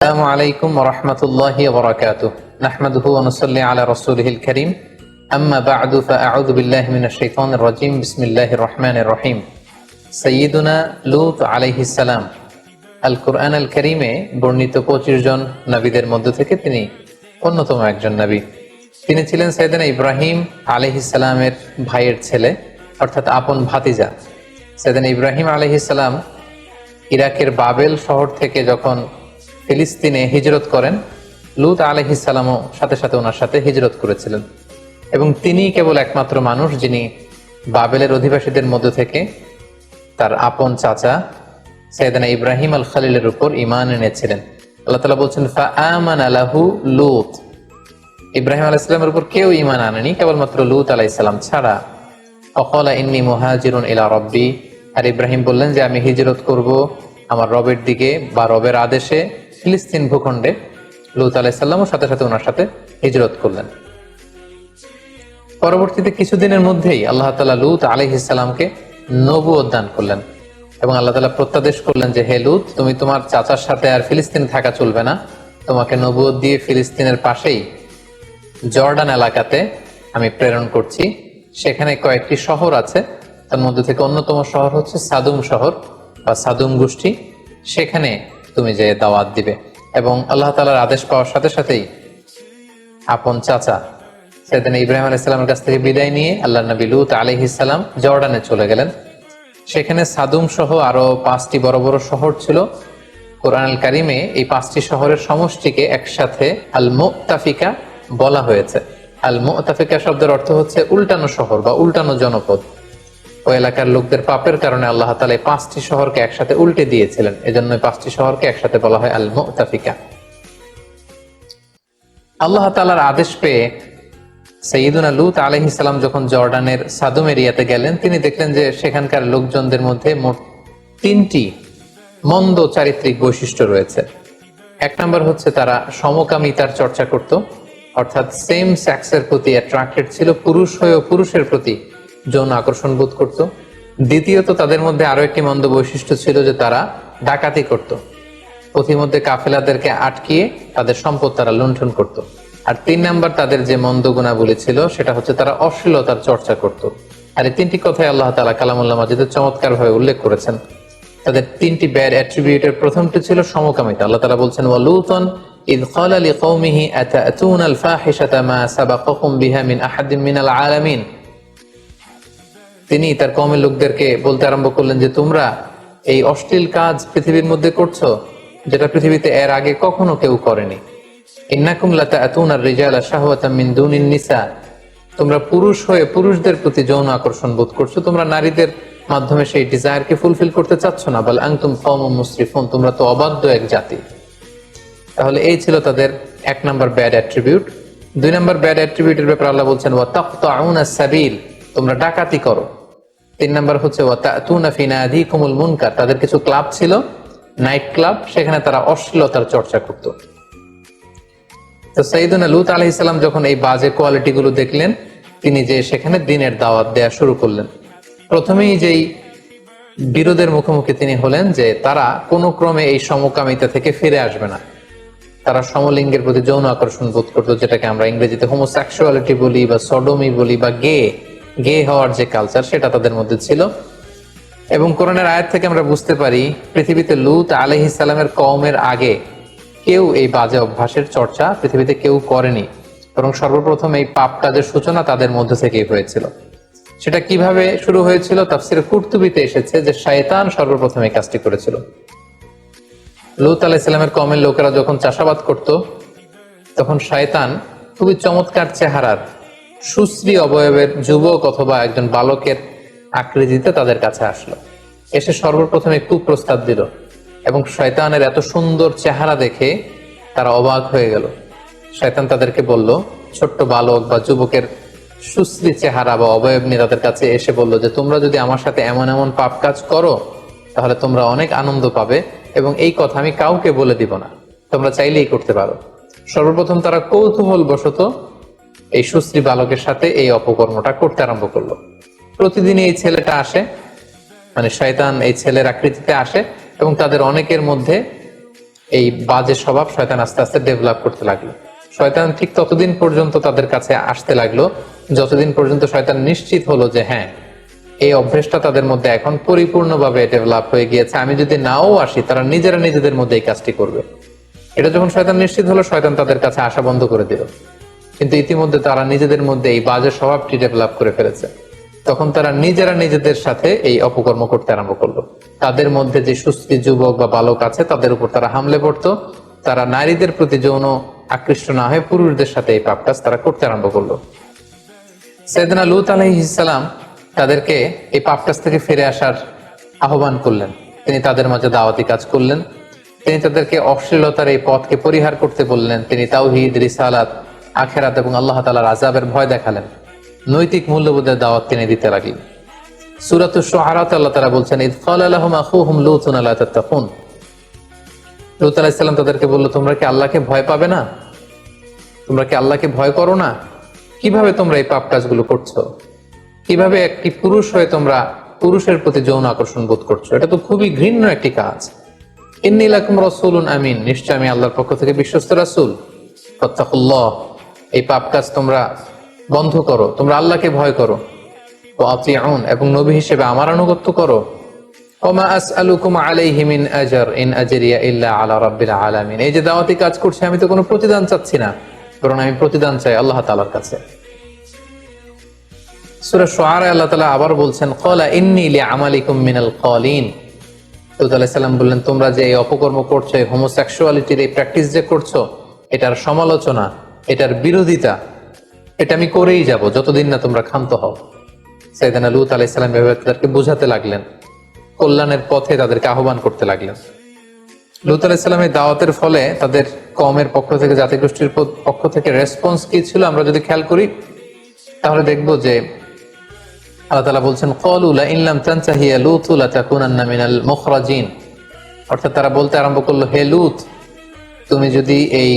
السلام عليكم ورحمة الله وبركاته نحمده ونصلي على رسوله الكريم أما بعد فأعوذ بالله من الشيطان الرجيم بسم الله الرحمن الرحيم سيدنا লুত عليه السلام আল কোরআন আল করিমে বর্ণিত পঁচিশ জন নবীদের মধ্য থেকে তিনি অন্যতম একজন নবী তিনি ছিলেন সৈয়দানা ইব্রাহিম আলহিসাল্লামের ভাইয়ের ছেলে অর্থাৎ আপন ভাতিজা সৈয়দানা ইব্রাহিম আলহিসাল্লাম ইরাকের বাবেল শহর থেকে যখন ফিলিস্তিনে হিজরত করেন। লুত আলহিসাল্লামও সাথে সাথে ওনার সাথে হিজরত করেছিলেন। এবং তিনি কেবল একমাত্র মানুষ যিনি বাবেলের অধিবাসীদের মধ্য থেকে তার আপন চাচা সৈয়দানা ইব্রাহিম আল খালিলের উপর ইমান এনেছিলেন। আল্লাহ তালা বলছেন ফা আমান আলাহু লুত। ইব্রাহিম আলাইসালামের উপর কেউ ইমান আনেনি, কেবলমাত্র লুত আলাইসালাম ছাড়া। অকলা ইন্নি মুহাজিরুন ইলা রব্বি। আর ইব্রাহিম বললেন যে, আমি হিজরত করব আমার রবের দিকে বা রবের আদেশে। ফিলিস্তিন ভূখণ্ডে লুত আলাইসাল্লামও সাথে সাথে ওনার সাথে হিজরত করলেন। পরবর্তীতে কিছুদিনের মধ্যেই আল্লাহ তালা লুত আলহিসাল্লামকে নবুয়ত দান করলেন এবং আল্লাহ তালা প্রত্যাদেশ করলেন যে, হে লুত, তুমি তোমার চাচার সাথে আর ফিলিস্তিন থাকা চলবে না। তোমাকে নবুয়ত দিয়ে ফিলিস্তিনের পাশেই জর্ডান এলাকাতে আমি প্রেরণ করছি। সেখানে কয়েকটি শহর আছে। তার মধ্যে থেকে অন্যতম শহর হচ্ছে সাদুম শহর বা সাদুম গোষ্ঠী। সেখানে তুমি যে দাওয়াত দিবে। এবং আল্লাহ তালার আদেশ পাওয়ার সাথে সাথেই আপন চাচা সেদিন ইব্রাহিম আলাইসালামের কাছ থেকে বিদায় নিয়ে আল্লাহ নবী লুত আলহিসাল্লাম জর্ডানে চলে গেলেন। সেখানে সাদুম সহ আরও পাঁচটি বড় বড় শহর ছিল। কোরআন কারিমে এই পাঁচটি শহরের সমষ্টিকে একসাথে আল মুতাফিকা বলা হয়েছে। আল মুতাফিকা শব্দের অর্থ হচ্ছে উল্টানো শহর বা উল্টানো জনপদ। ওই এলাকার লোকদের পাপের কারণে আল্লাহ তালা এই পাঁচটি শহরকে একসাথে উল্টে দিয়েছিলেন। এজন্য পাঁচটি শহরকে একসাথে বলা হয় আল মুতাফিকা আল্লাহ তালার আদেশ পেয়ে সঈদুনা লুত আলহিসাল্লাম যখন জর্ডানের সাদুম এরিয়াতে গেলেন, তিনি দেখলেন যে সেখানকার লোকজনদের মধ্যে মোট তিনটি মন্দ চারিত্রিক বৈশিষ্ট্য রয়েছে। এক নম্বর হচ্ছে তারা সমকামিতার চর্চা করত, অর্থাৎ সেম সেক্সের প্রতি অ্যাট্রাক্টেড ছিল, পুরুষ হয়েও পুরুষের প্রতি যৌন আকর্ষণ বোধ করত দ্বিতীয়ত তাদের মধ্যে আরো একটি মন্দ বৈশিষ্ট্য ছিল যে তারা ডাকাতি করত পথিমধ্যে কাফেলাদেরকে আটকিয়ে তাদের সম্পদ তারা লুণ্ঠন করত আর তিন নাম্বার তাদের যে মন্দ গুণাবলী ছিল সেটা হচ্ছে তারা অশ্লীলতার চর্চা করত আর এই তিনটি কথাই আল্লাহ তালা কালামুল্লাহ মাজিদে চমৎকার ভাবে উল্লেখ করেছেন তাদের তিনটি ব্যাড অ্যাট্রিবিউটের প্রথমটি ছিল সমকামিতা আল্লাহ তালা বলছেন ওয়ালুতন إذ قال لقومه أتأتون الفاحشة ما سبقكم بها من أحد من العالمين তিনি তার কমের লোকদেরকে বলতে আরম্ভ করলেন যে, তোমরা এই অশ্লীল কাজ পৃথিবীর মধ্যে করছ, যেটা পৃথিবীতে এর আগে কখনো কেউ করেনি। ইন্নাকুম দুনিন নিসা। তোমরা পুরুষ হয়ে পুরুষদের প্রতি যৌন আকর্ষণ বোধ করছ। তোমরা নারীদের মাধ্যমে সেই ডিজায়ারকে ফুলফিল করতে চাচ্ছ না। বল আংতুম কওমুম মুসরিফুন, তোমরা তো অবাধ্য এক জাতি। তাহলে এই ছিল তাদের এক নাম্বার ব্যাড অ্যাট্রিবিউট। দুই নাম্বার ব্যাড অ্যাট্রিবিউটের ব্যাপারে আল্লাহ বলছেন, ওয়া তাকতাউনা সাবিল, তোমরা ডাকাতি করো। তিন নাম্বার হচ্ছে তাদের কিছু ক্লাব ছিল, নাইট ক্লাব, সেখানে তারা অশ্লীলতার চর্চা করত। তো লুত আলহ ইসলাম যখন এই বাজে কোয়ালিটি গুলো দেখলেন, তিনি যে সেখানে দিনের দাওয়াত দেয়া শুরু করলেন। প্রথমেই যেই বিরোধের মুখোমুখি তিনি হলেন যে তারা কোনো ক্রমে এই সমকামিতা থেকে ফিরে আসবে না। তারা সমলিঙ্গের প্রতি যৌন আকর্ষণ বোধ করতো, যেটাকে আমরা ইংরেজিতে হোমোসেক্সুয়ালিটি বলি বা সডমি বলি বা গে। গে হওয়ার যে কালচার সেটা তাদের মধ্যে ছিল। এবং কোরআনের আয়াত থেকে আমরা বুঝতে পারি, পৃথিবীতে লুত আলহ ইসালামের কওমের আগে কেউ এই বাজে অভ্যাসের চর্চা পৃথিবীতে কেউ করেনি। বরং সর্বপ্রথম এই পাপ কাজের সূচনা তাদের মধ্যে থেকেই হয়েছিল। সেটা কীভাবে শুরু হয়েছিল? তাফসির কুর্তুবিতে এসেছে যে শয়তান সর্বপ্রথম এই কাজটি করেছিল। লুত আলাহ ইসলামের কমের লোকেরা যখন চাষাবাদ করত, তখন শয়তান খুবই চমৎকার চেহারার সুশ্রী অবয়বের যুবক অথবা একজন বালকের আকৃতিতে তাদের কাছে আসলো। এসে সর্বপ্রথম একটু প্রস্তাব দিল এবং শয়তানের এত সুন্দর চেহারা দেখে তারা অবাক হয়ে গেল। শয়তান তাদেরকে বলল, ছোট্ট বালক বা যুবকের সুশ্রী চেহারা বা অবয়ব নিয়ে তাদের কাছে এসে বলল যে, তোমরা যদি আমার সাথে এমন এমন পাপ কাজ করো, তাহলে তোমরা অনেক আনন্দ পাবে এবং এই কথা আমি কাউকে বলে দিব না। তোমরা চাইলেই করতে পারো। সর্বপ্রথম তারা কৌতূহল বশত এই সুশ্রী বালকের সাথে এই অপকর্মটা করতে আরম্ভ করল। প্রতিদিন এই ছেলেটা আসে মানে শয়তান এই ছেলের আকৃতিতে আসে এবং তাদের অনেকের মধ্যে এই বাজে স্বভাব শয়তান আস্তে আস্তে ডেভেলপ করতে লাগল। শয়তান ঠিক ততদিন পর্যন্ত তাদের কাছে আসতে লাগল, যতদিন পর্যন্ত শয়তান নিশ্চিত হলো যে হ্যাঁ এই অভ্যেসটা তাদের মধ্যে এখন পরিপূর্ণভাবে ডেভেলপ হয়ে গিয়েছে, আমি যদি নাও আসি, তারা নিজেরা নিজেদের মধ্যে এই কাজটি করবে। এটা যখন শয়তান নিশ্চিত হলো, শয়তান তাদের কাছে আসা বন্ধ করে দিল। কিন্তু ইতিমধ্যে তারা নিজেদের মধ্যে এই বাজে স্বভাবটি ডেভেলপ করে ফেলেছে। তখন তারা নিজেরা নিজেদের সাথে এই অপকর্ম করতে আরম্ভ করল। তাদের মধ্যে যে সুস্থি যুবক বা বালক আছে, তাদের উপর তারা হামলে পড়তো। তারা নারীদের প্রতি যৌন আকৃষ্ট না হয়ে পুরুষদের সাথে এই পাপ কাজ তারা করতে আরম্ভ করল। সৈয়দনা লুত আলহিসাম তাদেরকে এই পাপ কাজ থেকে ফিরে আসার আহ্বান করলেন। তিনি তাদের মাঝে দাওয়াতি কাজ করলেন। তিনি তাদেরকে অশ্লীলতার এই পথকে পরিহার করতে বললেন। তিনি তাওহিদ, রিসালাত আখেরাত এবং আল্লাহ তালার আজাবের ভয় দেখালেন। নৈতিক মূল্যবোধের দাওয়াত তিনি দিতে লাগলেন। সুরাত সোহারাত আল্লাহ বলছেন লুতুন আল্লাহ লুত আলাহিসাল্লাম তাদেরকে বলল, তোমরা কি আল্লাহকে ভয় পাবে না? তোমরা কি আল্লাহকে ভয় করো না? কীভাবে তোমরা এই পাপ কাজগুলো করছ? কীভাবে একটি পুরুষ হয়ে তোমরা পুরুষের প্রতি যৌন আকর্ষণ বোধ করছ? এটা তো খুবই ঘৃণ্য একটি কাজ। ইন্নিলাকুম রসুলুন আমিন। নিশ্চয় আমি আল্লাহর পক্ষ থেকে বিশ্বস্ত রাসুল। এই পাপ কাজ তোমরা বন্ধ করো, তোমরা আল্লাহকে ভয় করো। ও আতিউন, এবং নবী হিসেবে আমার আনুগত্য করো। আমি তো কোনো প্রতিদান চাচ্ছি না আমি প্রতিদান চাই আল্লাহ তাআলার কাছে। আল্লাহ আবার বলছেন মিনাল সালাম বললেন, তোমরা যে এই অপকর্ম করছ হোমোসেক্সুয়ালিটির এই প্র্যাকটিস যে করছ, এটার সমালোচনা এটার বিরোধিতা, এটা আমি করেই যাব যতদিন না তোমরা ক্ষান্ত হও। সাইদানা লুত আলাইহিস সালাম এভাবে তাদেরকে বোঝাতে লাগলেন, কল্যাণের পথে তাদেরকে আহ্বান করতে লাগলেন। লুত আলাইসাল্লামের দাওয়াতের ফলে তাদের কমের পক্ষ থেকে, জাতিগোষ্ঠীর পক্ষ থেকে রেসপন্স কি ছিল আমরা যদি খেয়াল করি, তাহলে দেখব যে আল্লাহ তালা বলছেন কলুলা ইনলাম তানসাহিয়া লুতুলা তাকুনান্না মিনাল মুখরাজিন। অর্থাৎ তারা বলতে আরম্ভ করল, হে লুত, তুমি যদি এই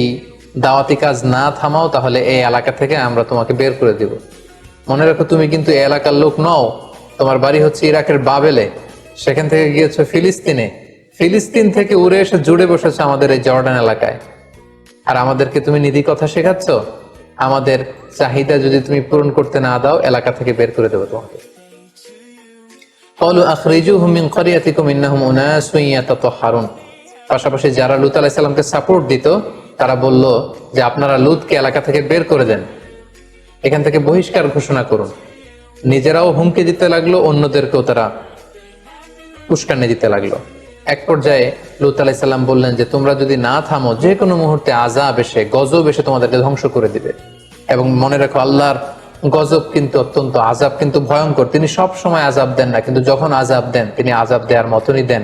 দাওয়াতি কাজ না থামাও, তাহলে এই এলাকা থেকে আমরা তোমাকে বের করে দিব। মনে রাখো, তুমি কিন্তু এই এলাকার লোক নও। তোমার বাড়ি হচ্ছে ইরাকের বাবেলে। সেখান থেকে গিয়েছো ফিলিস্তিনে। ফিলিস্তিন থেকে উড়ে এসে জুড়ে বসেছে আমাদের এই জর্ডান এলাকায়। আর আমাদেরকে তুমি নিধি কথা শেখাচ্ছ? আমাদের চাহিদা যদি তুমি পূরণ করতে না দাও, এলাকা থেকে বের করে দেবো তোমাকে। পাশাপাশি যারা লুত আলাহিসাল্লামকে সাপোর্ট দিত তারা বলল যে আপনারা লুতকে এলাকা থেকে বের করে দেন। এখান থেকে বহিষ্কার ঘোষণা করুন। নিজেরাও হুমকি দিতে লাগল, অন্যদেরকেও তারা উস্কানি দিতে লাগল। এক পর্যায়ে লুত আলাইসাল্লাম বললেন যে, তোমরা যদি না থামো যে কোনো মুহূর্তে আজাব এসে, গজব এসে তোমাদেরকে ধ্বংস করে দিবে। এবং মনে রাখো, আল্লাহর গজব কিন্তু অত্যন্ত আজাব কিন্তু ভয়ঙ্কর। তিনি সব সময় আজাব দেন না, কিন্তু যখন আজাব দেন, তিনি আজাব দেওয়ার মতনই দেন।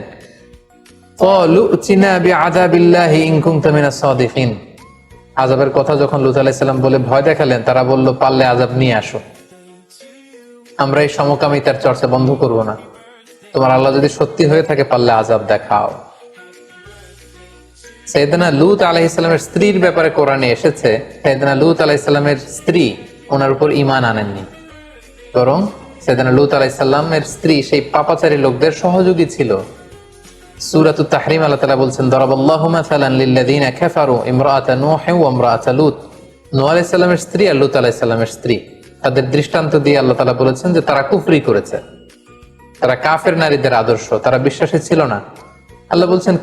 আজাবের কথা যখন লুত আলাইসাল্লাম বলে ভয় দেখালেন, তারা বলল, পারলে আজাব নিয়ে আসো। আমরা এই সমকামিতার চর্চা বন্ধ করব না। তোমার আল্লাহ যদি সত্যি হয়ে থাকে, পারলে আজাব দেখাও। সৈয়দনা লুত আলাইসাল্লামের স্ত্রীর ব্যাপারে কোরআনে এসেছে সৈয়দনা লুত আলাইসাল্লামের স্ত্রী ওনার উপর ইমান আনেননি। বরং সৈয়দনা লুত আলাইসাল্লামের স্ত্রী সেই পাপাচারী লোকদের সহযোগী ছিল। সূরাতু তাহরিম আল্লাহ তাআলা বলছেন মাসালান সালামের স্ত্রী আর স্ত্রী। তাদের দৃষ্টান্ত দিয়ে আল্লাহ তাআলা বলেছেন যে তারা কুফরি করেছে। তারা কাফের নারীদের আদর্শ, তারা ছিল না। আল্লাহ বলছেন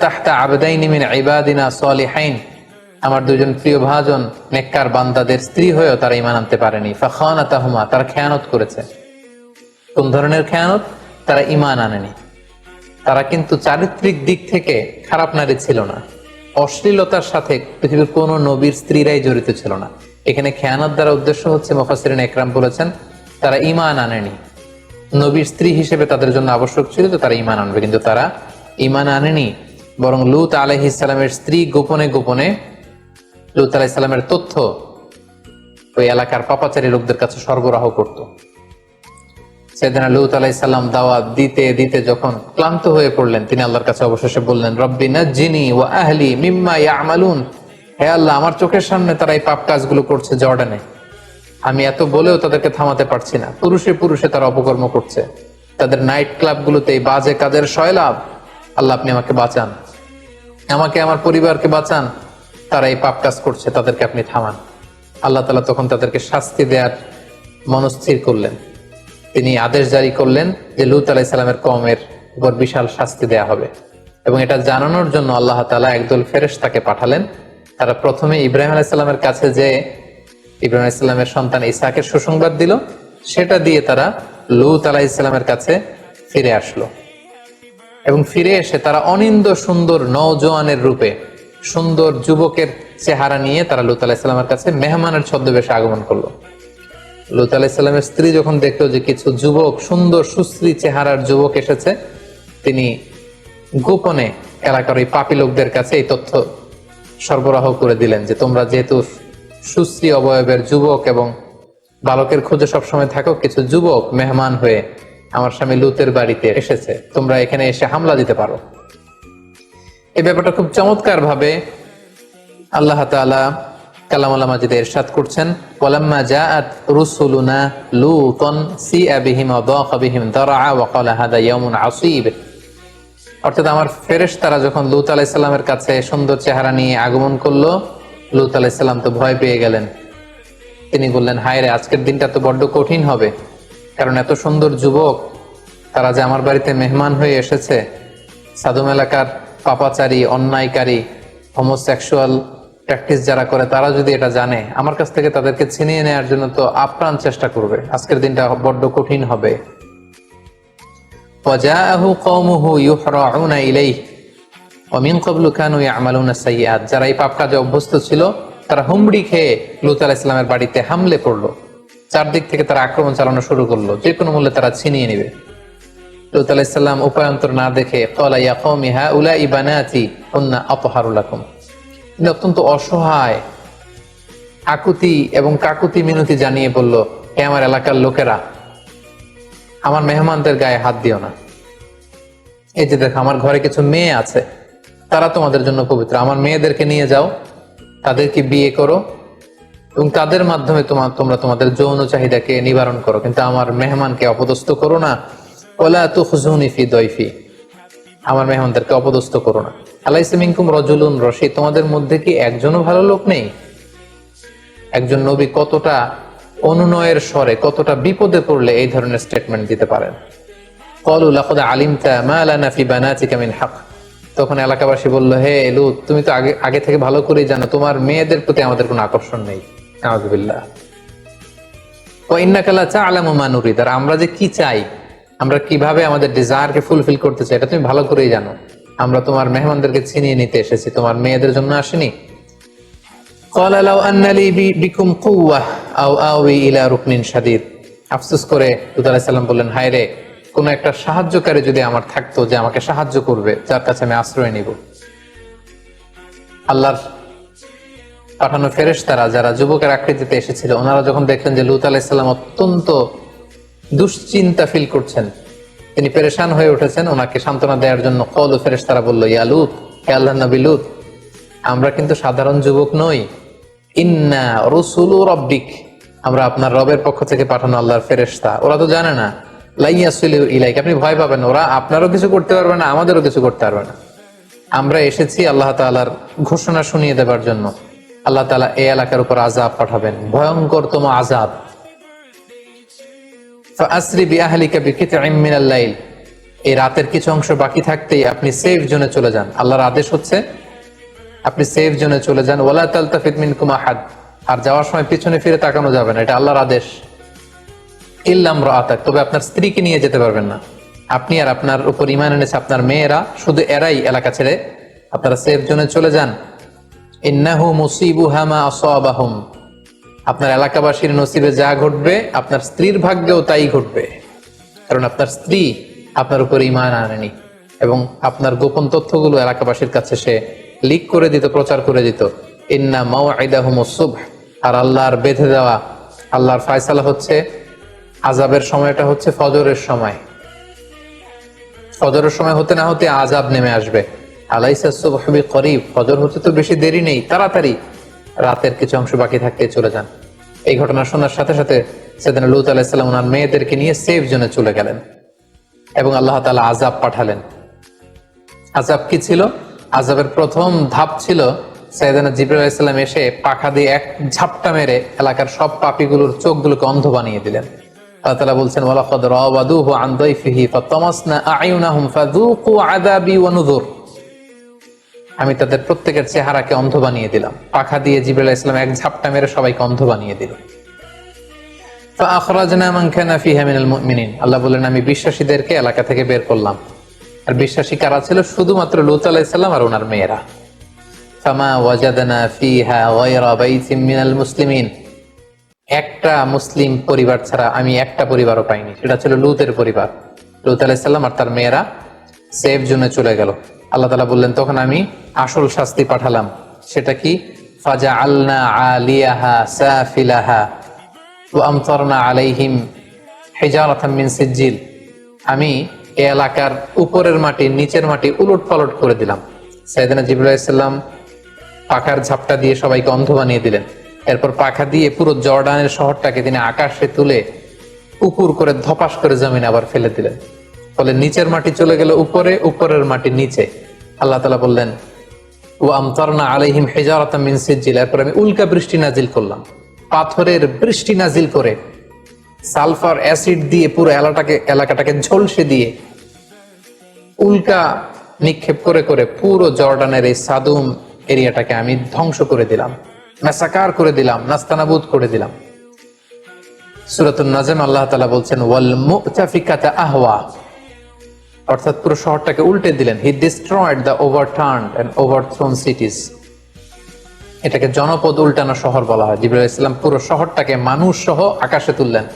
তাহতা ইবাদিনা সালিহাইন। আমার দুজন প্রিয় ভাজন নেককার বান্দাদের স্ত্রী হয়েও তারা ইমান আনতে পারেনি। তারা খেয়ানত করেছে। কোন ধরনের খেয়ানত? তারা ইমান আনেনি। তারা কিন্তু চারিত্রিক দিক থেকে খারাপ নারী ছিল না। অশ্লীলতার সাথে পৃথিবীর কোন নবীর স্ত্রীরাই জড়িত ছিল না। এখানে খেয়ানত দ্বারা উদ্দেশ্য হচ্ছে মোফাসিরিন একরাম বলেছেন, তারা ইমান আনেনি। নবীর স্ত্রী হিসেবে তাদের জন্য আবশ্যক ছিল যে তারা ইমান আনবে, কিন্তু তারা ইমান আনেনি। বরং লুত আলহ ইসলামের স্ত্রী গোপনে গোপনে, লুত আলাহ ইসলামের তথ্য ওই এলাকার পাপাচারী লোকদের কাছে সরবরাহ করতো। সেদিনা লুত আলাইসাল্লাম দাওয়াত দিতে দিতে যখন ক্লান্ত হয়ে পড়লেন, তিনি আল্লাহর কাছে অবশেষে বললেন, রব্বি নাজ্জিনি ওয়া আহলি মিম্মা ইয়ামালুন। হে আল্লাহ, আমার চোখের সামনে তারা এই পাপ কাজগুলো করছে জর্ডানে। আমি এত বলেও তাদেরকে থামাতে পারছি না। পুরুষে পুরুষে তারা অপকর্ম করছে। তাদের নাইট ক্লাবগুলোতে এই বাজে কাজের শয়লাভ আল্লাহ, আপনি আমাকে বাঁচান। আমাকে, আমার পরিবারকে বাঁচান। তারা এই পাপ কাজ করছে, তাদেরকে আপনি থামান। আল্লাহ তালা তখন তাদেরকে শাস্তি দেওয়ার মনস্থির করলেন। তিনি আদেশ জারি করলেন যে লুত আলাহ ইসলামের কমের উপর বিশাল শাস্তি দেয়া হবে। এবং এটা জানানোর জন্য আল্লাহ তালা একদল ফেরেশ তাকে পাঠালেন। তারা প্রথমে ইব্রাহিম আলাইসাল্লামের কাছে যে ইব্রাহিম আলাইসাল্লামের সন্তান ইসাকের সুসংবাদ দিল। সেটা দিয়ে তারা লুত আলাহ ইসলামের কাছে ফিরে আসলো। এবং ফিরে এসে তারা অনিন্দ সুন্দর নওজোয়ানের রূপে সুন্দর যুবকের চেহারা নিয়ে তারা লুত আলাহিসাল্লামের কাছে মেহমানের ছদ্মবেশে আগমন করল। লুত আলাহিসাল্লামের স্ত্রী যখন দেখল যে কিছু যুবক, সুন্দর, সুশ্রী চেহারার যুবক এসেছে, তিনি গোপনে এলাকার ওই পাপি লোকদের কাছে এই তথ্য সরবরাহ করে দিলেন যে তোমরা যেহেতু সুশ্রী অবয়বের যুবক এবং বালকের খোঁজে সবসময় থাকো, কিছু যুবক মেহমান হয়ে আমার স্বামী লুতের বাড়িতে এসেছে, তোমরা এখানে এসে হামলা দিতে পারো। এই ব্যাপারটা খুব চমৎকার ভাবে আল্লাহ তাআলা করছেন অর্থাৎ আমার যখন সালামের কাছে সুন্দর চেহারা নিয়ে আগমন করল, লুত আলাইহিস সালাম তো ভয় পেয়ে গেলেন। তিনি বললেন, হায় রে, আজকের দিনটা তো বড্ড কঠিন হবে। কারণ এত সুন্দর যুবক, তারা যে আমার বাড়িতে মেহমান হয়ে এসেছে, সাদুম এলাকার পাপাচারী, অন্যায়কারী হোমোসেক্সুয়াল প্র্যাকটিস যারা করে, তারা যদি এটা জানে, আমার কাছ থেকে তাদেরকে ছিনিয়ে নেওয়ার জন্য তো আপ্রাণ চেষ্টা করবে। আজকের দিনটা বড্ড কঠিন হবে। যারা এই পাপ কাজে অভ্যস্ত ছিল, তারা হুমড়ি খেয়ে লুত ইসলামের বাড়িতে হামলে করল চারদিক থেকে তারা আক্রমণ চালানো শুরু করল। যে কোনো মূল্যে তারা ছিনিয়ে নিবে। লুত ইসলাম উপায়ন্তর না দেখে কলা ইয়া কৌমিহা তিনি অত্যন্ত অসহায়। আকুতি এবং কাকুতি মিনতি জানিয়ে বলল, হে আমার এলাকার লোকেরা, আমার মেহমানদের গায়ে হাত দিও না। এই যে দেখো, আমার ঘরে কিছু মেয়ে আছে। তারা তোমাদের জন্য পবিত্র। আমার মেয়েদেরকে নিয়ে যাও, তাদেরকে বিয়ে করো এবং তাদের মাধ্যমে তোমার তোমরা তোমাদের যৌন চাহিদাকে নিবারণ করো। কিন্তু আমার মেহমানকে অপদস্থ করো না। ওলা তু খুজুনি ফি দইফি আমার মেহমানদেরকে অপদস্থ করো না। আলাইসমিনকুম রজুলুন রশি তোমাদের মধ্যে কি একজনও ভালো লোক নেই? একজন নবী কতটা অনুনয়ের স্বরে, কতটা বিপদে পড়লে এই ধরনের স্টেটমেন্ট দিতে পারেন? কলু, লাকদ আলিমতা মা লানা ফি বানাতিকা মিন হক। তখন এলাকাবাসী বলল, হে লুত, তুমি তো আগে আগে থেকে ভালো করেই জানো, তোমার মেয়েদের প্রতি আমাদের কোনো আকর্ষণ নেই। আউযুবিল্লাহ ওয়া ইন্নাকা লা তা'লামু মা নুরিদ আমরা যে কি চাই আমরা কীভাবে আমাদের ডিজায়ারকে ফুলফিল করতে চাই, এটা তুমি ভালো করেই জানো। আমরা তোমার মেহমানদেরকে ছিনিয়ে নিতে এসেছি, তোমার মেয়েদের জন্য আসেনি? আফসোস করে দুদালাম বললেন, হায় রে, কোনো একটা সাহায্যকারী যদি আমার থাকতো যে আমাকে সাহায্য করবে, যার কাছে আমি আশ্রয় নিব। আল্লাহর পাঠানো ফেরেশ তারা যারা যুবকের আকৃতিতে এসেছিল, ওনারা যখন দেখলেন যে লুত আলাহিসাল্লাম অত্যন্ত দুশ্চিন্তা ফিল করছেন। তিনি পেরেশান হয়ে উঠেছেন ওনাকে সান্ত্বনা দেওয়ার জন্য। কল ও ফেরেশতারা বলল, ইয়া লুত, হে আল্লাহ নবী লুত, আমরা কিন্তু সাধারণ যুবক নই। ইন্না রসুলু রব্বিক, আমরা আপনার রবের পক্ষ থেকে পাঠানো আল্লাহর ফেরেশতা। ওরা তো জানে না। লাইয়াসুলিউ ইলাইক, আপনি ভয় পাবেন ওরা আপনারও কিছু করতে পারবে না, আমাদেরও কিছু করতে পারবে না। আমরা এসেছি আল্লাহ তাআলার ঘোষণা শুনিয়ে দেবার জন্য। আল্লাহ তাআলা এই এলাকার উপর আজাব পাঠাবেন। ভয়ঙ্করতম আজাব ফাসরি বিআহলিকা বিকিতইম মিনাল লাইল। এই রাতের কিছু অংশ বাকি থাকতেই আপনি সেফ জোনে চলে যান। আল্লাহর আদেশ হচ্ছে, আপনি সেফ জোনে চলে যান। ওয়ালা তালতাফিত মিনকুম আহাদ। আর যাওয়ার সময় পিছনে ফিরে তাকানো যাবে না, এটা আল্লাহর আদেশ। ইল্লাম রাআতাক তবে আপনার স্ত্রীকে নিয়ে যেতে পারবেন না। আপনি আর আপনার উপর ইমান এনেছে আপনার মেয়েরা, শুধু এরাই এলাকা ছেড়ে আপনারা সেফ জোনে চলে যান। ইন্নাহু মুসিবুহা মা আসাবাহুম। আপনার এলাকাবাসীর নসিবে যা ঘটবে, আপনার স্ত্রীর ভাগ্যেও তাই ঘটবে। কারণ আপনার স্ত্রী আপনার উপর ইমান আনেনি এবং আপনার গোপন তথ্যগুলো এলাকাবাসীর কাছে সে লিক করে দিত, প্রচার করে দিত। ইন্না মাওয়াইদাহুম সুবহ। আর আল্লাহর বেঁধে দেওয়া, আল্লাহর ফায়সালা হচ্ছে আজাবের সময়টা হচ্ছে ফজরের সময়। ফজরের সময় হতে না হতে আজাব নেমে আসবে। আলাইসা সুবহি করিব। ফজর হতে তো বেশি দেরি নেই, তাড়াতাড়ি। রাতের কিছু অংশ বাকি থাকতে চলে যান। এই ঘটনা শোনার সাথে সাথে সেদিন লুত আলাইসাল্লাম ওনার মেয়েদেরকে নিয়ে সেফ জোনে চলে গেলেন এবং আল্লাহ তাআলা আজাব পাঠালেন। আজাব কি ছিল? আজাবের প্রথম ধাপ ছিল সৈয়দানা জিবরুল ইসলাম এসে পাখা দিয়ে এক ঝাপটা মেরে এলাকার সব পাপিগুলোর চোখগুলোকে অন্ধ বানিয়ে দিলেন। আল্লাহ তাআলা বলছেন আমি তাদের প্রত্যেকের চেহারাকে অন্ধ বানিয়ে দিলাম। পাখা দিয়ে জিবুল ইসলাম এক ঝাপটা মেরে সবাইকে অন্ধ বানিয়ে দিল। আল্লাহ বললেন, আমি বিশ্বাসীদেরকে এলাকা থেকে বের করলাম। আর বিশ্বাসী কারা ছিল? শুধুমাত্র লুত আলাইসাল্লাম আর ওনার মেয়েরা। ফামা ওয়াজাদানা ফিহা ওয়াইরা বাইতিম মিনাল মুসলিমিন। একটা মুসলিম পরিবার ছাড়া আমি একটা পরিবারও পাইনি। সেটা ছিল লুতের পরিবার। লুত আলাইসাল্লাম আর তার মেয়েরা সেফ জোনে চলে গেল। আল্লাহ তালা বললেন, তখন আমি আসল শাস্তি পাঠালাম। সেটা কি? ফাজা আলনা আলিয়াহা সাফিলাহা আমতরনা আলাইহিম হেজারাতাম মিন সিজ্জিল। আমি এ এলাকার উপরের মাটি, নিচের মাটি উলট পালট করে দিলাম। সাইদানা জিবুল্লাহিসাল্লাম পাখার ঝাপটা দিয়ে সবাইকে অন্ধ বানিয়ে দিলেন। এরপর পাখা দিয়ে পুরো জর্ডানের শহরটাকে তিনি আকাশে তুলে উপুর করে ধপাস করে জমিনে আবার ফেলে দিলেন। ফলে নিচের মাটি চলে গেল উপরে, উপরের মাটি নিচে। আল্লাহ তালা বললেন ও আমতরনা আলাইহিম হেজারাতাম মিন সিজ্জিল। এরপর আমি উল্কা বৃষ্টি নাজিল করলাম। পাথরের বৃষ্টি নাজিল করে সালফার অ্যাসিড দিয়ে পুরো এলাকাটাকে এলাকাটাকে ঝলসে দিয়ে উল্কা নিক্ষেপ করে করে পুরো জর্ডানের এই সাদুম এরিয়াটাকে আমি ধ্বংস করে দিলাম। মেসাকার করে দিলাম, নাস্তানাবুদ করে দিলাম। সুরাতুল নাজম আল্লাহ তালা বলছেন, ওয়াল মুতাফিকাতা আহওয়া। অর্থাৎ পুরো শহরটাকে উল্টে দিলেন। He destroyed the overturn and overthrown cities এটাকে জনপদ উল্টানো শহর বলা হয়। জিবরুল ইসলাম পুরো শহরটাকে মানুষ সহ আকাশে তুললেন।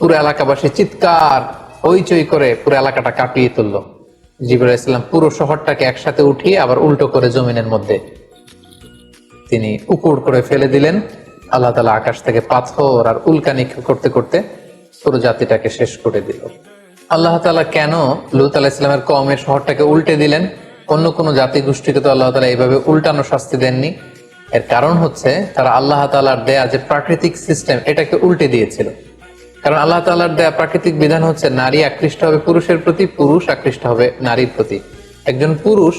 পুরো এলাকাবাসী চিৎকার, হইচই করে পুরো এলাকাটা কাঁপিয়ে তুলল। জিবরুল ইসলাম পুরো শহরটাকে একসাথে উঠিয়ে আবার উল্টো করে জমিনের মধ্যে তিনি উপুর করে ফেলে দিলেন। আল্লাহ তালা আকাশ থেকে পাথর আর উল্কা নিক্ষেপ করতে করতে পুরো জাতিটাকে শেষ করে দিল। আল্লাহ তালা কেন লুত আলাহ ইসলামের কমের শহরটাকে উল্টে দিলেন? অন্য কোনো জাতি গোষ্ঠীকে তো আল্লাহ তালা এইভাবে উল্টানো শাস্তি দেননি। এর কারণ হচ্ছে তারা আল্লাহ তালার দেয়া যে প্রাকৃতিক সিস্টেম, এটাকে উল্টে দিয়েছিল। কারণ আল্লাহ তালার দেয়া প্রাকৃতিক বিধান হচ্ছে নারী আকৃষ্ট হবে পুরুষের প্রতি, পুরুষ আকৃষ্ট হবে নারীর প্রতি। একজন পুরুষ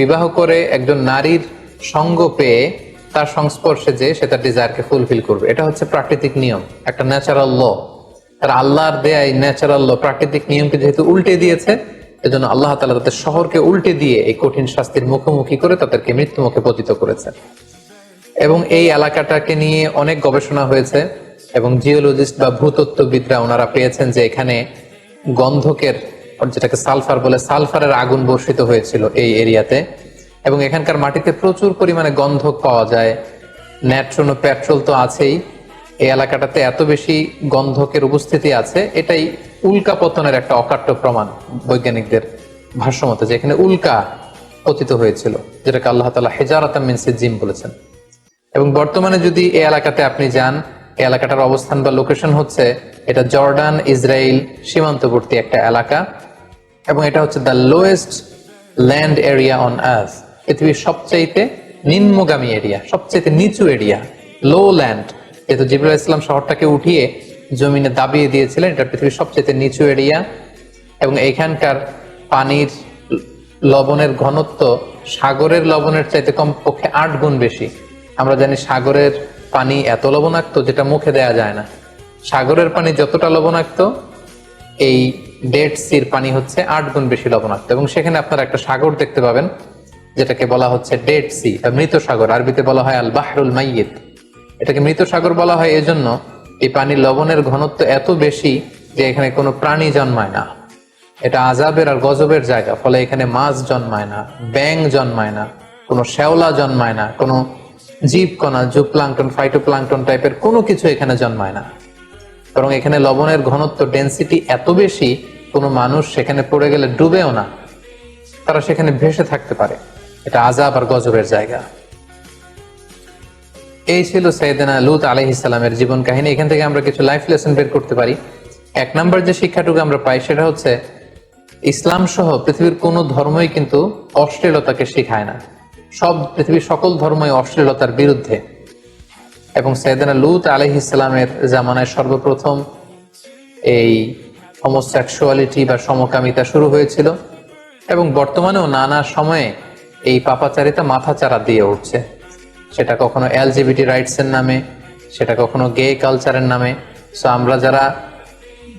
বিবাহ করে একজন নারীর সঙ্গ পেয়ে তার সংস্পর্শে যে সে তার ডিজায়ারকে ফুলফিল করবে। এটা হচ্ছে প্রাকৃতিক নিয়ম, একটা ন্যাচারাল ল তারা আল্লাহর দেয়া ন্যাচারাল প্রাকৃতিক নিয়মকে যেহেতু উল্টে দিয়েছে, এজন্য আল্লাহ তালা তাদের শহরকে উল্টে দিয়ে এই কঠিন শাস্তির মুখোমুখি করে তাদেরকে মৃত্যু মুখে পতিত করেছেন এবং এই এলাকাটাকে নিয়ে অনেক গবেষণা হয়েছে এবং জিওলজিস্ট বা ভূতত্ত্ববিদরা ওনারা পেয়েছেন যে এখানে গন্ধকের যেটাকে সালফার বলে, সালফারের আগুন বর্ষিত হয়েছিল এই এরিয়াতে। এবং এখানকার মাটিতে প্রচুর পরিমাণে গন্ধক পাওয়া যায় ন্যাট্রন ও পেট্রোল তো আছেই। এই এলাকাটাতে এত বেশি গন্ধকের উপস্থিতি আছে, এটাই উল্কা পতনের একটা অকাট্য প্রমাণ বৈজ্ঞানিকদের ভাষ্যমতে, যে এখানে উল্কা পতিত হয়েছিল, যেটাকে আল্লাহ তালা হেজারাতাম মিন জিম বলেছেন। এবং বর্তমানে যদি এই এলাকাতে আপনি যান, এই এলাকাটার অবস্থান বা লোকেশন হচ্ছে, এটা জর্ডান ইসরায়েল সীমান্তবর্তী একটা এলাকা, এবং এটা হচ্ছে the lowest land area on earth, পৃথিবীর সবচাইতে নিম্নগামী এরিয়া, সবচাইতে নিচু এরিয়া, লো ল্যান্ড। যেহেতু জিবুল ইসলাম শহরটাকে উঠিয়ে জমিনে দাবিয়ে দিয়েছিলেন। এটা পৃথিবীর সবচেয়ে নিচু এরিয়া এবং এখানকার পানির লবণের ঘনত্ব সাগরের লবণের চাইতে কমপক্ষে আট গুণ বেশি। আমরা জানি সাগরের পানি এত লবণাক্ত যেটা মুখে দেয়া যায় না। সাগরের পানি যতটা লবণাক্ত, এই ডেড সির পানি হচ্ছে আট গুণ বেশি লবণাক্ত। এবং সেখানে আপনারা একটা সাগর দেখতে পাবেন, যেটাকে বলা হচ্ছে ডেড সি বা মৃত সাগর। আরবিতে বলা হয় আল বাহরুল মাইয়িত। এটাকে মৃত সাগর বলা হয় এজন্য এই পানির লবণের ঘনত্ব এত বেশি যে এখানে কোনো প্রাণী জন্মায় না। এটা আজাবের আর গজবের জায়গা, ফলে এখানে মাছ জন্মায় না ব্যাং জন্মায় না, কোনো শ্যাওলা জন্মায় না, কোনো জীব কণা জুপ্লাংটন ফাইটোপ্লাংটন টাইপের কোনো কিছু এখানে জন্মায় না। বরং এখানে লবণের ঘনত্ব, ডেন্সিটি এত বেশি, কোনো মানুষ সেখানে পড়ে গেলে ডুবেও না। তারা সেখানে ভেসে থাকতে পারে। এটা আজাব আর গজবের জায়গা। এই ছিল সৈয়দনা লুত আলহ ইসলামের জীবন কাহিনী। এখান থেকে আমরা কিছু লাইফ লেসন বের করতে পারি। এক নম্বর যে শিক্ষাটুকু আমরা পাই, সেটা হচ্ছে ইসলাম সহ পৃথিবীর কোনো ধর্মই কিন্তু অশ্লীলতাকে শেখায় না। সব পৃথিবীর সকল ধর্মই অশ্লীলতার বিরুদ্ধে। এবং সৈয়দনা লুত আলহ ইসলামের জামানায় সর্বপ্রথম এই হোমোসেক্সুয়ালিটি বা সমকামিতা শুরু হয়েছিল এবং বর্তমানেও নানা সময়ে এই পাপাচারিতা মাথাচাড়া দিয়ে উঠছে। সেটা কখনো এলজিবিটি রাইটস এর নামে, সেটা কখনো গে কালচারের নামে। সো আমরা যারা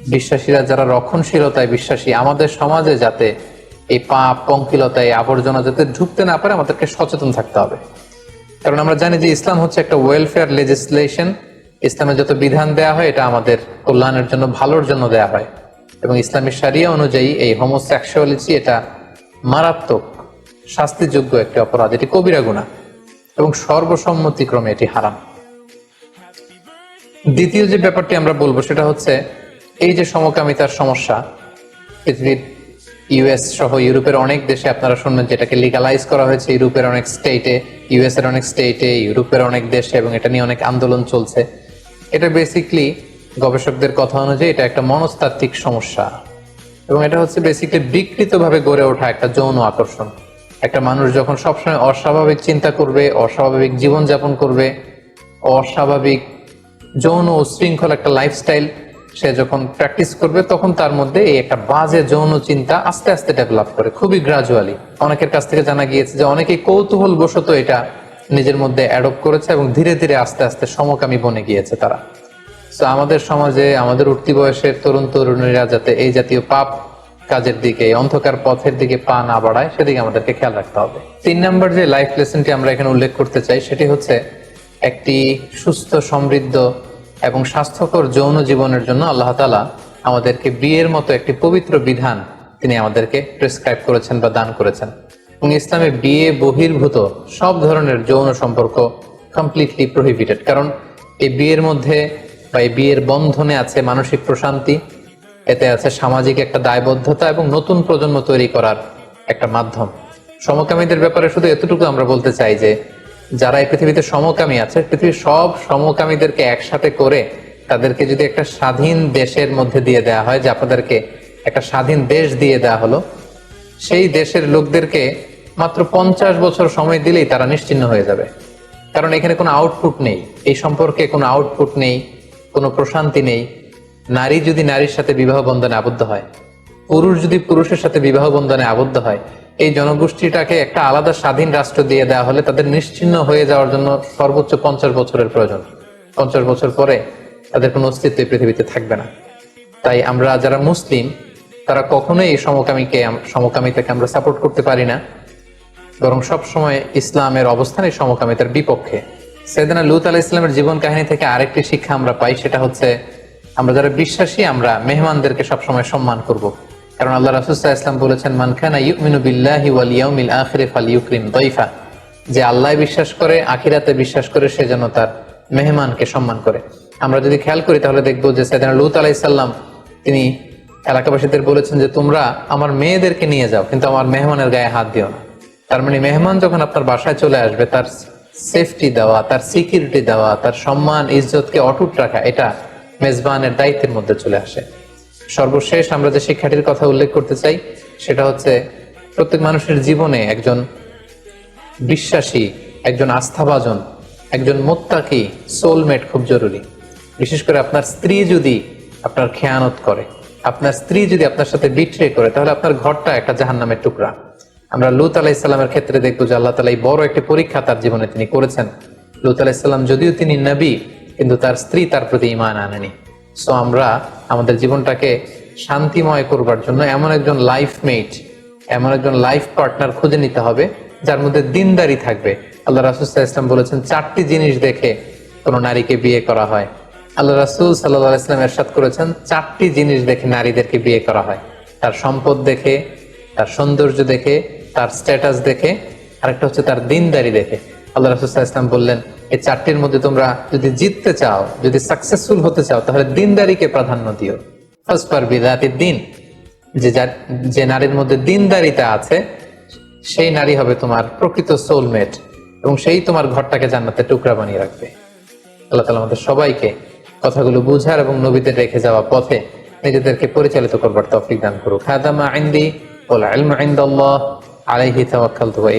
বিশ্বাসীরা, যারা রক্ষণশীলতায় বিশ্বাসী, আমাদের সমাজে যাতে এই পাপ পঙ্কিলতায় আবর্জনা যাতে ঢুকতে না পারে, আমাদেরকে সচেতন থাকতে হবে। কারণ আমরা জানি যে ইসলাম হচ্ছে একটা ওয়েলফেয়ার লেজিসলেশন ইসলামের যত বিধান দেয়া হয়, এটা আমাদের কল্যাণের জন্য, ভালোর জন্য দেয়া হয়। এবং ইসলামের সারিয়া অনুযায়ী এই হোমোসেক্সুয়ালিটি এটা মারাত্মক, শাস্তিযোগ্য একটি অপরাধ। এটি কবিরা গুণা এবং সর্বসম্মতিক্রমে এটি হারাম। দ্বিতীয় যে ব্যাপারটি আমরা বলব সেটা হচ্ছে, এই যে সমকামিতার সমস্যা, পৃথিবীর ইউএস সহ ইউরোপের অনেক দেশে আপনারা শুনবেন যেটাকে লিগালাইজ করা হয়েছে, ইউরোপের অনেক স্টেটে ইউএস এর অনেক স্টেটে ইউরোপের অনেক দেশে এবং এটা নিয়ে অনেক আন্দোলন চলছে। এটা বেসিকলি গবেষকদের কথা অনুযায়ী এটা একটা মনস্তাত্ত্বিক সমস্যা। এবং এটা হচ্ছে বেসিকলি বিকৃতভাবে গড়ে ওঠা একটা যৌন আকর্ষণ। একটা মানুষ যখন সবসময় অস্বাভাবিক চিন্তা করবে, অস্বাভাবিক জীবনযাপন করবে, অস্বাভাবিক যৌন উশৃঙ্খল একটা লাইফস্টাইল সে যখন প্র্যাকটিস করবে, তখন তার মধ্যে এই একটা বাজে যৌন চিন্তা আস্তে আস্তে ডেভেলপ করে, খুবই গ্রাজুয়ালি অনেকের কাছ থেকে জানা গিয়েছে যে অনেকে কৌতূহল বশত এটা নিজের মধ্যে অ্যাডপ্ট করেছে এবং ধীরে ধীরে আস্তে আস্তে সমকামী বনে গিয়েছে তারা। তো আমাদের সমাজে, আমাদের উঠতি বয়সের তরুণ তরুণীরা যাতে এই জাতীয় পাপ কাজের দিকে, অন্ধকার পথের দিকে পা না বাড়ায় সেদিকে আমাদেরকে খেয়াল রাখতে হবে। তিন নম্বর যে লাইফ লেসনটি আমরা এখানে উল্লেখ করতে চাই, সেটি হচ্ছে একটি সুস্থ, সমৃদ্ধ এবং স্বাস্থ্যকর যৌন জীবনের জন্য আল্লাহ তালা আমাদেরকে বিয়ের মতো একটি পবিত্র বিধান তিনি আমাদেরকে প্রেসক্রাইব করেছেন বা দান করেছেন। এবং ইসলামে বিয়ে, বহির্ভূত সব ধরনের যৌন সম্পর্ক কমপ্লিটলি প্রহিবিটেড কারণ এই বিয়ের মধ্যে বা এই বিয়ের বন্ধনে আছে মানসিক প্রশান্তি এতে আছে সামাজিক একটা দায়বদ্ধতা এবং নতুন প্রজন্ম তৈরি করার একটা মাধ্যম। সমকামীদের ব্যাপারে শুধু এতটুকু আমরা বলতে চাই যে, যারা এই পৃথিবীতে সমকামী আছে, পৃথিবীর সব সমকামীদেরকে একসাথে করে তাদেরকে যদি একটা স্বাধীন দেশের মধ্যে দিয়ে দেওয়া হয়, যে আপনাদেরকে একটা স্বাধীন দেশ দিয়ে দেওয়া হলো, সেই দেশের লোকদেরকে মাত্র পঞ্চাশ বছর সময় দিলেই তারা নিশ্চিন্ন হয়ে যাবে। কারণ এখানে কোনো আউটপুট নেই। এই সম্পর্কে কোনো আউটপুট নেই, কোনো প্রশান্তি নেই। নারী যদি নারীর সাথে বিবাহ বন্ধনে আবদ্ধ হয়, পুরুষ যদি পুরুষের সাথে বিবাহ বন্ধনে আবদ্ধ হয়, এই জনগোষ্ঠীটাকে একটা আলাদা স্বাধীন রাষ্ট্র দিয়ে দেওয়া হলে তাদের নিশ্চিন্ন হয়ে যাওয়ার জন্য সর্বোচ্চ পঞ্চাশ বছরের প্রয়োজন। পঞ্চাশ বছর পরে তাদের কোনো অস্তিত্ব পৃথিবীতে থাকবে না। তাই আমরা যারা মুসলিম, তারা কখনোই এই সমকামীকে সমকামিতাকে আমরা সাপোর্ট করতে পারি না। বরং সব সময় ইসলামের অবস্থান এই সমকামিতার বিপক্ষে। সেদিনা লুত আলাহ ইসলামের জীবন কাহিনী থেকে আরেকটি শিক্ষা আমরা পাই, সেটা হচ্ছে আমরা যারা বিশ্বাসী, আমরা মেহমানদেরকে সবসময় সম্মান করব। কারণ আল্লাহ রাসুসাহ ইসলাম বলেছেন মানখানা ইউমিনু বিল্লাহি ওয়াল ইয়াউমিল ফাল যে আল্লাহ বিশ্বাস করে, আখিরাতে বিশ্বাস করে, সে যেন তার মেহমানকে সম্মান করে। আমরা যদি খেয়াল করি, তাহলে দেখব যে সেদিনা লুত আলাইসাল্লাম তিনি এলাকাবাসীদের বলেছেন যে, তোমরা আমার মেয়েদেরকে নিয়ে যাও, কিন্তু আমার মেহমানের গায়ে হাত দিও না। তার মানে মেহমান যখন আপনার বাসায় চলে আসবে, তার সেফটি দেওয়া, তার সিকিউরিটি দেওয়া, তার সম্মান, ইজ্জতকে অটুট রাখা, এটা মেজবানের দায়িত্বের মধ্যে চলে আসে। সর্বশেষ আমরা যে শিক্ষাটির কথা উল্লেখ করতে চাই, সেটা হচ্ছে প্রত্যেক মানুষের জীবনে একজন বিশ্বাসী, একজন আস্থাভাজন, একজন মোত্তাকি সোলমেট খুব জরুরি। বিশেষ করে আপনার স্ত্রী যদি আপনার খেয়ানত করে, আপনার স্ত্রী যদি আপনার সাথে বিট্রে করে, তাহলে আপনার ঘরটা একটা জাহান্নামের টুকরা। আমরা লুত আলাহ ইসলামের ক্ষেত্রে দেখব যে আল্লাহ তালা বড় একটি পরীক্ষা তার জীবনে তিনি করেছেন। লুত আলাহ ইসলাম যদিও তিনি নবী কিন্তু তার স্ত্রী তার প্রতি ইমান আনেনি। সো আমরা আমাদের জীবনটাকে শান্তিময় করবার জন্য এমন একজন লাইফ মেট এমন একজন লাইফ পার্টনার খুঁজে নিতে হবে, যার মধ্যে দিনদারি থাকবে। আল্লাহ রাসুল্লাহ ইসলাম বলেছেন, চারটি জিনিস দেখে কোন নারীকে বিয়ে করা হয়। আল্লাহ রাসুল সাল্লাহ ইসলাম এরশাদ করেছেন, চারটি জিনিস দেখে নারীদেরকে বিয়ে করা হয়। তার সম্পদ দেখে, তার সৌন্দর্য দেখে, তার স্ট্যাটাস দেখে, আরেকটা হচ্ছে তার দিনদারি দেখে। আল্লাহ রাসুল্লাহ ইসলাম বললেন এই চারটির মধ্যে তোমরা যদি জিততে চাও, যদি সাকসেসফুল হতে চাও, তাহলে দিনদারিকে প্রাধান্য দিও। ফার্স্ট পার বিদাতির দিন যে যে নারীর মধ্যে দিনদারিতা আছে, সেই নারী হবে তোমার প্রকৃত সোলমেট এবং সেই তোমার ঘরটাকে জান্নাতে টুকরা বানিয়ে রাখবে। আল্লাহ তালা আমাদের সবাইকে কথাগুলো বুঝার এবং নবীদের রেখে যাওয়া পথে নিজেদেরকে পরিচালিত করবার তৌফিক দান করুক। হাদামা আইন্দি ওল আলম আইন্দাল্লাহ আলাইহি তাওয়াক্কালতু ওয়া